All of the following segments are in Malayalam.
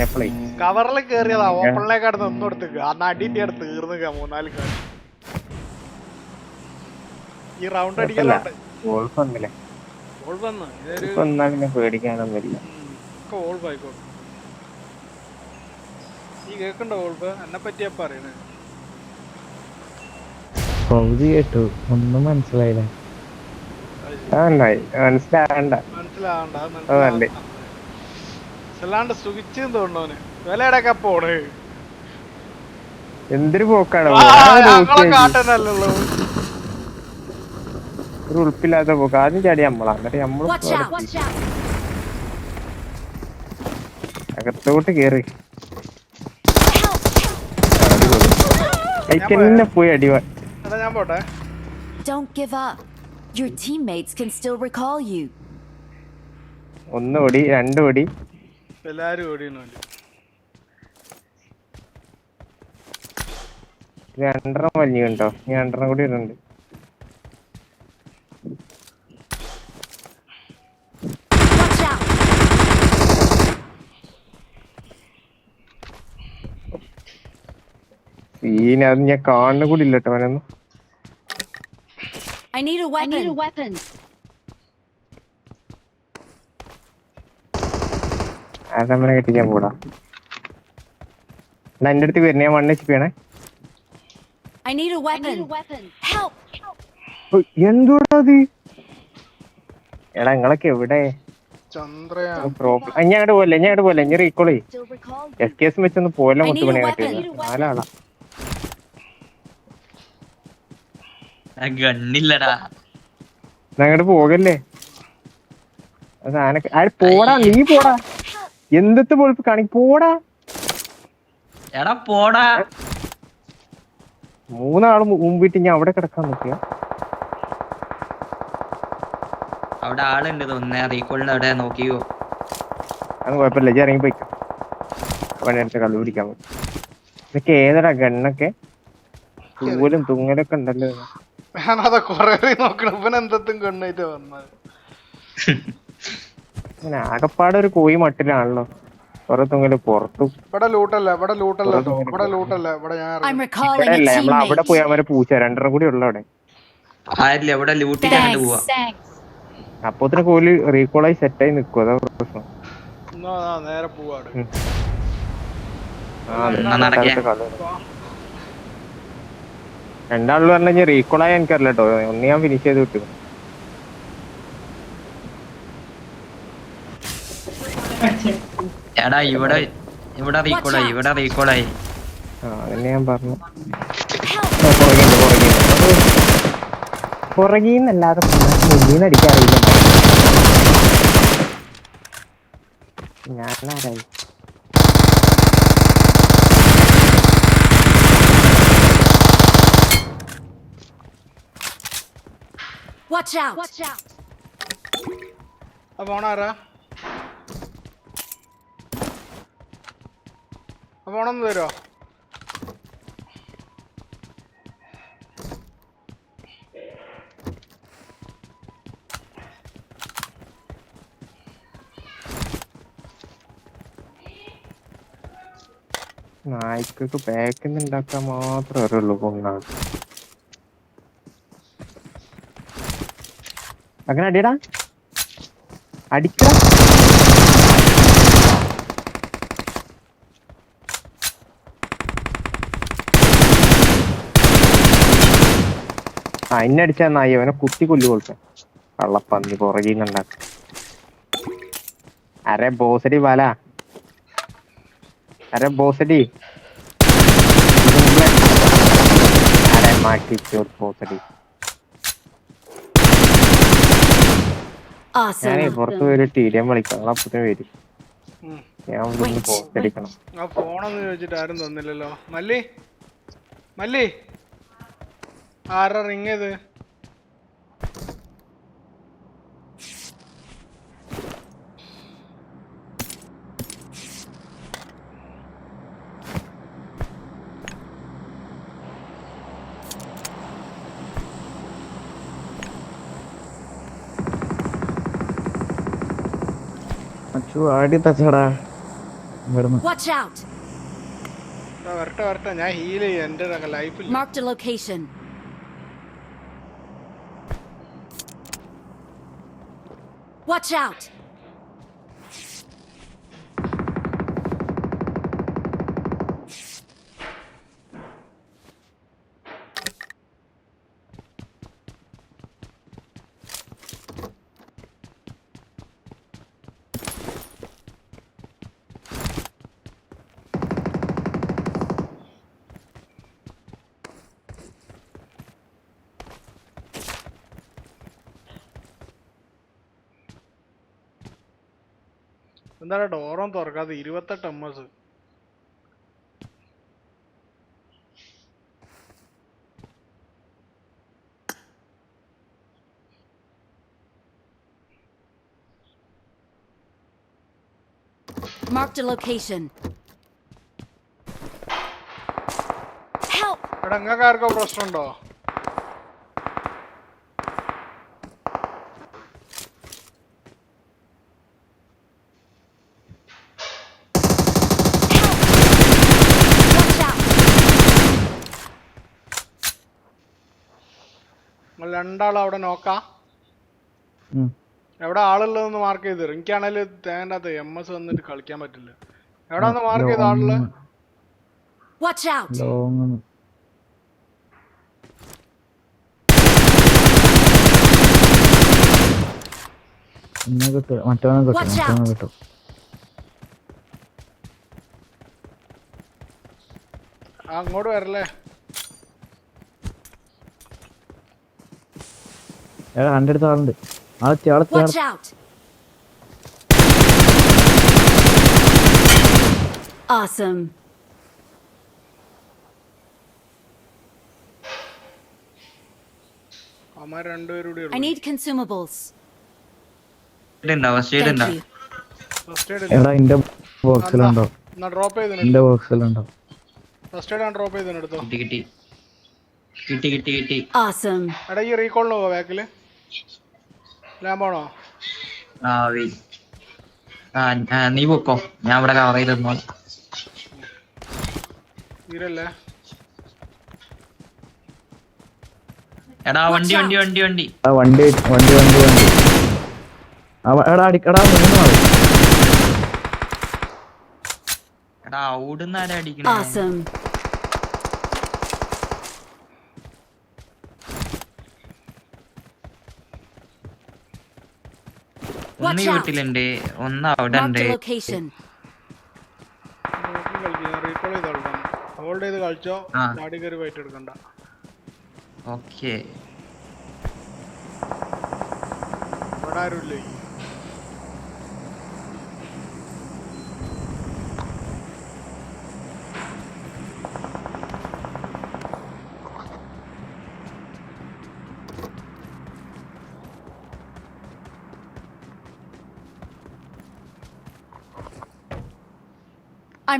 പറഞ്ഞപ്പോഴേ കവറിൽ കേറിയതാ ഓപ്പണിലേക്കാട് നിന്ന് കൊടുത്തേക്ക്. ആ നടിന്റെ അടുത്ത് തീർന്നുക മൂന്നാൽ കളി ഈ റൗണ്ട് അടിക്കലുണ്ട് ഗോൾഫ് വന്നില്ലേ? ഗോൾ വന്ന്. ഇതൊരു ഇപ്പൊ ഒന്നാ പിന്നെ പേടിക്കാനൊന്നുമില്ല ഗോൾ ആയിക്കോട്ടെ. ഈ കേക്കണ്ടോ ഗോൾഫ്? എന്നെ പറ്റിയാ പറയണേ. പകുതി കേട്ടു. ഒന്നും മനസ്സിലായില്ല. മനസ്സിലാവണ്ട. അത് മനസ്സിലാവണ്ട. അല്ലാണ്ട് സുഖിച്ചെന്ന് തോന്നോന് വിലയുടെയൊക്കെ പോണ്. എന്തൊരു പോക്കാണ്? കാട്ടനല്ലോ ഒരു ഉൾപ്പില്ലാത്ത പോക്ക്. ആദ്യം ചാടി നമ്മളാ. എന്നിട്ട് out! അകത്തോട്ട് കേറി. ഒന്നോടി രണ്ടോടി പോയി. അടി ഞാൻ പോട്ടെ. Don't give up. Your teammates can still recall you. ഒന്ന് ഓടി രണ്ട് ഓടി. എല്ലാരും ഓടിയണല്ലോ രണ്ടെണ്ണം വലിഞ്ഞു കണ്ടോ? ഇനി രണ്ടെണ്ണം കൂടി ഇടുന്നുണ്ട് സീന അത് ഞാൻ കാണുന്ന കൂടി ഇല്ലട്ടോ അവനൊന്നും. I need a weapon. I need a weapon. അതമ്മനെ കെട്ടിക്കാൻ പോടാ എന്നാ എന്റെ അടുത്ത് വരുന്ന ഞാൻ വൺ എച്ച് പി ആണേ I need a weapon. I need a weapon. Help! എന്തോടാ അത്? എടാ നിങ്ങളൊക്കെ എവിടെ? പ്രോബ്ലം ഞാൻ അങ്ങോട്ട് പോലെ ഞാൻ അങ്ങോട്ട് പോലെ ഞാൻ റീകോൾ എസ് കെ എസ് വെച്ചൊന്ന് പോലെ മുത്തുപണി നാലാളാ. ഗണ്ണില്ലടാ. അങ്ങോട്ട് പോകല്ലേ. ആര് പോടാ? നീ പോടാ. എന്തത്തെ പൊളിപ്പ് കാണി പോടാ. എടാ പോടാ. മൂന്നാൾ മു- മുമ്പിട്ട് ഞാൻ അവിടെ കിടക്കാൻ നോക്കിയ. അവിടെ ആളുണ്ട് തോന്നുന്നേ. റീകോളിന്റെ അവിടെ നോക്കിയോ അത് കുഴപ്പമില്ല. ഇജ്ജ് ഇറങ്ങി പോയിക്കാം. പണിയെടുത്ത് കള്ളു പിടിക്കാൻ പറ്റും ഇതൊക്കെ ഏതടാ ഗണ്ണൊക്കെ? തൂവലും തുങ്ങലൊക്കെ ഉണ്ടല്ലോ. ഞാനതാ കൊറേ നോക്കണം. ഇവൻ എന്തും കണ്ണായിട്ട് വന്നത് ഇങ്ങനെ ആകപ്പാടെ ഒരു കോഴി മട്ടിലാണല്ലോ. കുറെ തുങ്ങൽ പുറത്തു ഇവിടെ ലൂട്ടല്ല ഇവിടെ ലൂട്ടല്ല ഇവിടെ ലൂട്ടല്ല ഇവിടെ ഞാൻ I'm recalling ഇവിടെ a നമ്മൾ അവിടെ പോയി teammate. അവരെ പൂച്ച രണ്ടെണ്ണം കൂടി ഉള്ള അവിടെ. ആരില്ല ഇവിടെ പോവാ. അപ്പോത്തിന് റീകോളായി സെറ്റായി നിൽക്കും അതാ പ്രശ്നം. എന്നാ ആ നേരെ പോവാട് ഉം. ആ, എന്നാ നടക്കേ? സ്ഥലത്ത് കളി. രണ്ടാളിൽ പറഞ്ഞു കഴിഞ്ഞാൽ റീകോളായി എനിക്കറിയില്ല കേട്ടോ ഒന്ന് ഞാൻ ഫിനിഷ് ചെയ്ത് വിട്ടു. എടാ ഇവിടെ ഇവിടെ റീകോളായി ഇവിടെ റീകോളായി അതന്നെ ഞാൻ പറഞ്ഞു. പുറകിണ്ട് പുറകിണ്ട്. പുറകീന്നല്ലാതെ മുന്നീന്ന് അടിക്കാറില്ല ഞാനാരായി? Watch out! Watch out! ആ പോണെന്ന് തരുമോ നായ്ക്കൾക്ക് പാക്കിന്ന് ഉണ്ടാക്കാൻ മാത്രമേ അറിയുള്ളൂ കൊണ്ടാണ് അങ്ങനെ അടിയടാ. അടിക്കടാ. ആ അടിച്ചാ നായി അവനെ കുത്തി കൊല്ലു കൊടുക്കാൻ കള്ളപ്പന്നി പുറകിന്നുണ്ടാക്ക അരെ ബോസടി വല അരെ ബോസടി. അരെ മാറ്റി ബോസടി. ഞാനേ. പുറത്ത് പോയി ഒരു വിളിക്കാം അപ്പത്തിന് വരും. ഞാൻ ഒന്ന് ആ ഫോണെന്ന് ചോദിച്ചിട്ട് ആരും തന്നില്ലല്ലോ. മല്ലി. മല്ലി. ആരാ റിങ് ചെയ്ത് ആടി തച്ചടാ. വരട്ടെ വരട്ടെ. ഞാൻ ഹീൽ ചെയ്യാം. എന്റെ ലൈഫിൽ Marked a Watch out! എന്താണ് ഡോറും തുറക്കാതെ ഇരുപത്തെട്ട് M S Marked a location. Help! എടാ നിങ്ങൾക്ക് ആർക്കോ പ്രശ്നമുണ്ടോ Watch out! നിങ്ങൾ രണ്ടാളും അവിടെ നോക്കാം. എവിടെ ആളുള്ളതെന്ന് മാർക്ക് ചെയ്ത് തരും. എനിക്കാണെങ്കിൽ തേന്റെ അകത്ത് എം എസ് വന്നിട്ട് കളിക്കാൻ പറ്റില്ല. എവിടെ ഒന്ന് മാർക്ക് ചെയ്ത ആളുള്ള? Watch out! മറ്റവനെ കിട്ടും. Watch മറ്റവനെ കിട്ടും. അങ്ങോട്ട് വരല്ലേ? എടാ എന്റെ അടുത്ത് ആളുണ്ട്. ആളെത്തി ആളെത്തി! Awesome. I need consumables. എടാ എന്റെ ബോക്സിലുണ്ടോ എന്റെ ബോക്സിലുണ്ടോ ഫസ്റ്റ് എയ്ഡ് ഡ്രോപ്പ് ചെയ്ത് എടുത്തോ? കിട്ടി കിട്ടി. കിട്ടി കിട്ടി കിട്ടി. എടാ ഈ റീകോളിന് പോവാ ബാക്കിൽ ലാമ്പാണോ ആ വെയ് ആ നീ പൊക്കോ. ഞാൻ ഇവിടെ കവർ ചെയ്ത് തന്നോളാം തീരല്ലേ എടാ വണ്ടി വണ്ടി വണ്ടി വണ്ടി. ആ വണ്ടി വണ്ടി വണ്ടി വണ്ടി. എടാ അടിക്കടാ മൂന്ന് ആൾ എടാ ഓടുന്ന ആരാ അടിക്കണേ? ഒന്ന്. വീട്ടിലുണ്ട്. ഒന്ന് അവിടെ ഉണ്ട് ഹോൾഡ് ചെയ്ത് കളിച്ചോ ചാടി കയറി വൈറ്റ് എടുക്കണ്ട ഓക്കേ. ഇവിടെ ആരുമില്ലേ?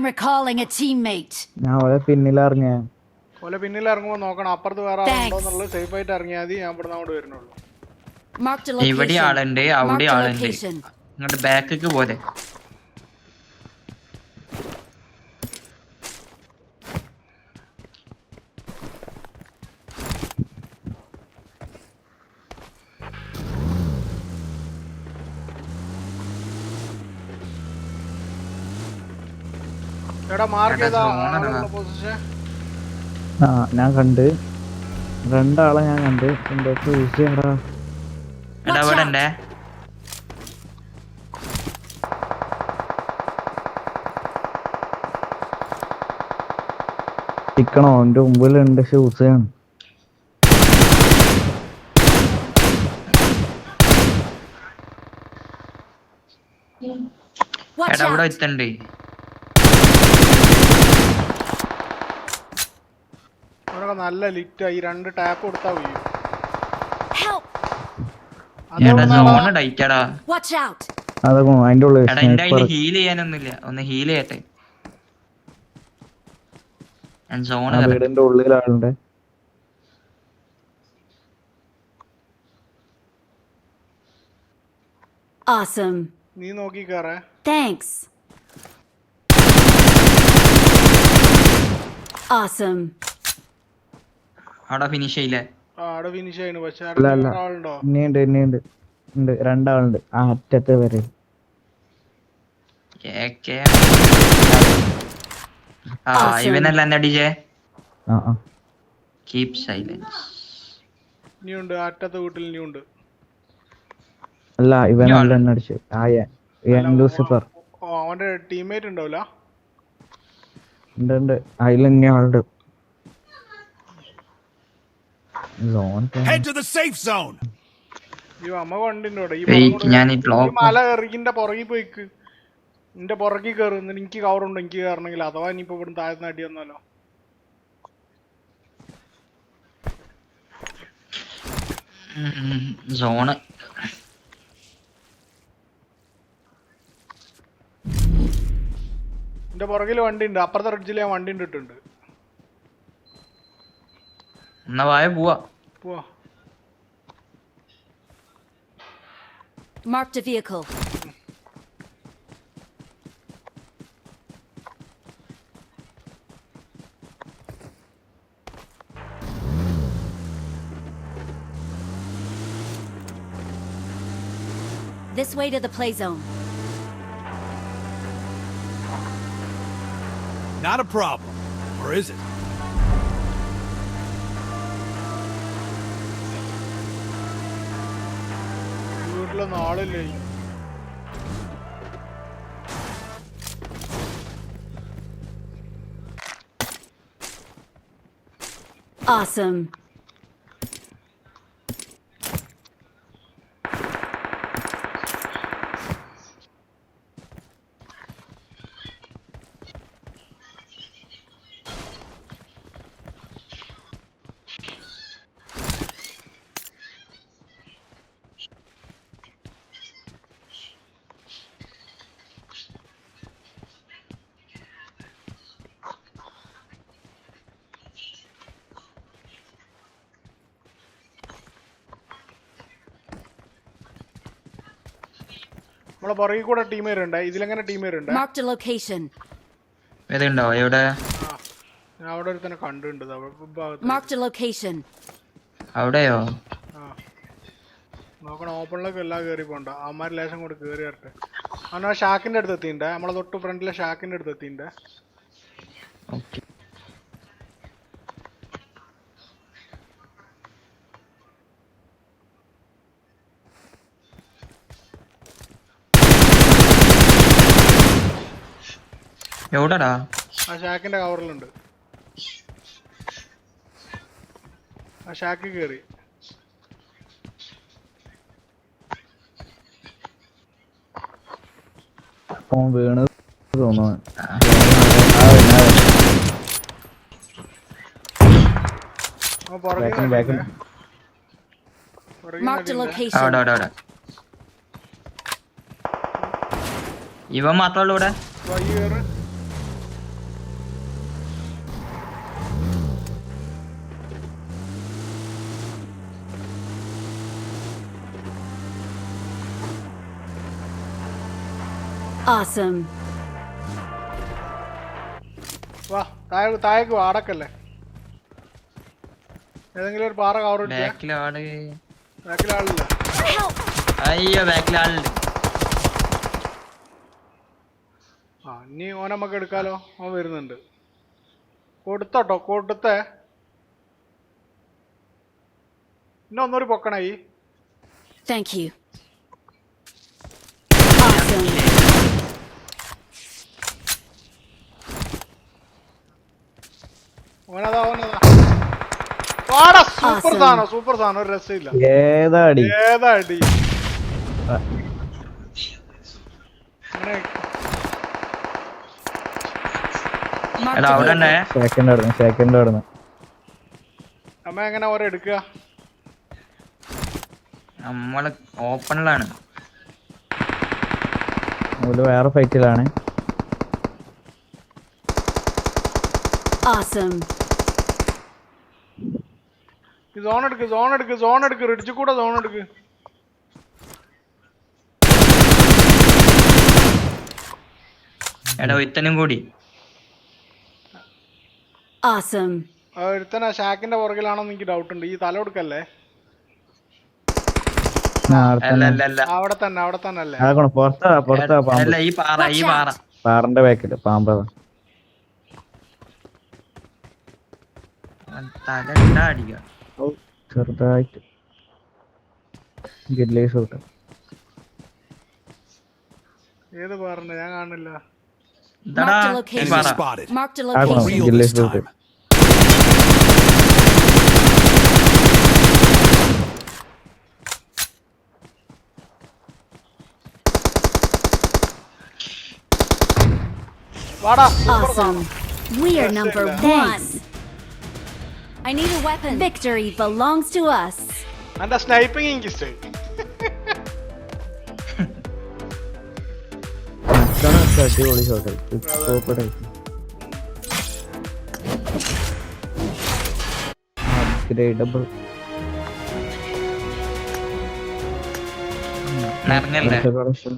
I'm recalling a teammate. ഞാൻ അവരെ പിന്നിലിറങ്ങിയ ഓലെ പിന്നിൽ ഇറങ്ങുമ്പോ നോക്കണം അപ്പുറത്ത് വേറെ Thanks. സേഫ് ആയിട്ട് ഇറങ്ങിയാൽ മതി ഞാൻ ഇവിടെ അങ്ങോട്ട് വരുന്നുള്ളൂ Marked a location. ഇവിടെ ആളുണ്ട് അവിടെ a ആളുണ്ട് location. ഇങ്ങോട്ട് ബാക്കിക്ക് പോലെ എടാ മാർക്ക് എടാ, ചെയ്ത zone ആളുള്ള ആണ്. പൊസിഷൻ ആ ഞാൻ കണ്ട്. രണ്ടാളെ ഞാൻ കണ്ട്. എന്തൊക്കെ യൂസ് ചെയ്യണ്ടാ എടാ Watch ഇവിടെ out. ഉണ്ടേ ഇരിക്കണോ എന്റെ മുമ്പിലുണ്ട് ഷൂസ് ആണ് എടാ ഇവിടെ. എത്തണ്ട് അവനൊക്കെ നല്ല ലിറ്റ് ഈ രണ്ട് ടാപ്പ് കൊടുത്താ വീഴും ഹീൽ ചെയ്യാനൊന്നുമില്ല. ഒന്ന് ഹീൽ ചെയ്യട്ടെ. വീടിന്റെ ഉള്ളിൽ ആളുണ്ട്. Awesome. നീ നോക്കി കയറേ താങ്ക്സ് Awesome. അവിടെ ഫിനിഷ് ചെയ്യില്ലേ? അവിടെ ഫിനിഷ് ചെയ്യണു പക്ഷെ ആളുണ്ടോ ഇനിയുണ്ട് ഇനിയുണ്ട്. ഉണ്ട് രണ്ടാളുണ്ട്. ആ അറ്റത്ത് വരെ. കേ, കേ. ആ ഇവനല്ല എന്നെ ഡിജെ? ആ ആ. കീപ് സൈലൻസ് ഇനിയുണ്ട് അറ്റത്തെ വീട്ടിൽ ഇനിയുണ്ട്. അല്ല ഇവൻ എണ്ണ അടിച്ചു. ആയ എൻ ലൂസിഫർ. ഓ അവന്റെ ടീമേറ്റ് ഉണ്ടാവില്ല? ഉണ്ട് ഉണ്ട്. അതിൽ ഇനി ആളുണ്ട്. Head to the safe zone. ഈ അമ്മ വണ്ടിന്റെ അവിടെ ഈ മല കയറിന്റെ പുറകിൽ പോയിക്ക് നിന്റെ പുറകിൽ കയറി എനിക്ക് എനിക്ക് കവറുണ്ട് എനിക്ക് കയറണമെങ്കിൽ. അഥവാ ഇനിയിപ്പോ ഇവിടുന്ന് താഴ്ന്ന അടി വന്നാലോ? സോണ് നിന്റെ പുറകിൽ വണ്ടി ഉണ്ട് അപ്പുറത്തെ റിഡ്ജിൽ ഞാൻ വണ്ടി ഇട്ടിട്ടുണ്ട്. എന്നാ വായ പോവാ പോവാ Marked a vehicle. This way to the play zone. Not a problem. Or is it? നാളില്ലേ ആളില്ലേ Awesome. നമ്മളെ പുറകിൽ കൂടെ ടീം വരുന്നുണ്ട്. ഇതിലെങ്ങനെ ടീം വരുന്നുണ്ട്? മാർക്ക് ദി ലൊക്കേഷൻ ഏതുണ്ടോ? എവിടെ? അവിടെ ഒരുത്തനെ തന്നെ കണ്ടിട്ടുണ്ട്. ദാ അവിടെ ഭാഗത്ത് Marked a location. അവിടെയോ? നോക്കണം ഓപ്പണിലൊക്കെ എല്ലാം കയറി പോണ്ട. അവന്മാർ ലേശം കൂടെ കയറി വരട്ടെ. അവനാ ഷാക്കിന്റെ അടുത്ത് എത്തിണ്ടേ നമ്മളെ തൊട്ട് ഫ്രണ്ടിലെ ഷാക്കിന്റെ അടുത്ത് എത്തിണ്ടേ ഓക്കെ. എവിടെടാ? ആ ഷാക്കിന്റെ കവറിലുണ്ട്. ആ ഷാക്ക് കേറി. ഫോൺ വീണ് തോന്നുന്നു. Marked a അവിടെ. അവിടെ അവിടെ. ഇവൻ മാത്രമേ ഉള്ളൂ ഇവിടെ? Awesome. വാ താഴെ താഴേക്ക് വാ അടക്കല്ലേ? ഏതെങ്കിലും ഒരു പാറ കവർ ബാക്കിൽ ആൾ ബാക്കിൽ ആളില്ല അയ്യോ ബാക്കിൽ ആളുണ്ട് ആ ഇനി ഓൻ നമുക്ക് എടുക്കാലോ. അവൻ വരുന്നുണ്ട്. കൊടുത്തോട്ടോ കൊടുത്തേ. പിന്നെ ഒന്നൂടി പൊക്കണായി താങ്ക് you. Awesome. ഓനതാ ഓനതാ. വാടാ സൂപ്പർ. സാധനം സൂപ്പർ സാധനം ഒരു രസമില്ല. സെക്കൻഡ് സെക്കൻഡ് നമ്മ എങ്ങനെ ഓരോ എടുക്കുക? നമ്മൾ ഓപ്പണിലാണ്. ഓൽ വേറെ ഫൈറ്റിലാണ് Awesome. സോൺ എടുക്ക് സോൺ എടുക്ക് സോൺ എടുക്ക്. റിഡ്ജ് കൂടെ സോൺ എടുക്ക്. എടാ ഒരുത്തനും കൂടി. ഒരുത്തന ഷാക്കിന്റെ പുറകിലാണോ എനിക്ക് ഡൗട്ട് ഉണ്ട്. ഈ തല കൊടുക്കല്ലേ? അവിടെ അല്ല തന്നെ അല്ല അല്ല അവിടെ തന്നെ അല്ലേ? പുറത്താ പുറത്താ പാമ്പ്. അല്ല ഈ പാറ ഈ പാറ. പാറന്റെ ബാക്കിൽ പാമ്പതാ തല അടിക്കാം. ചെറുതായിട്ട് ഗില്ലേസ് കിട്ടും ഏത് പറഞ്ഞ ഞാൻ കാണില്ല ഇതാടാ Marked a ഈ Enemy പാറ location. spotted. Marked a ആക്കണം location. Real ഗില്ലേസ് this കിട്ടും time. വാടാ Awesome. We are Yes, number Linda. one. I need a weapon. Victory belongs to us. എന്റെ സ്നൈപ്പിംഗ് എനിക്ക് ഇഷ്ടമായി മറ്റൊക്കെ അടിപൊളി ഷോട്ട് സൂപ്പർ അപ്ഗ്രേഡബിൾ ഇറങ്ങല്ലേ കളക്ഷൻ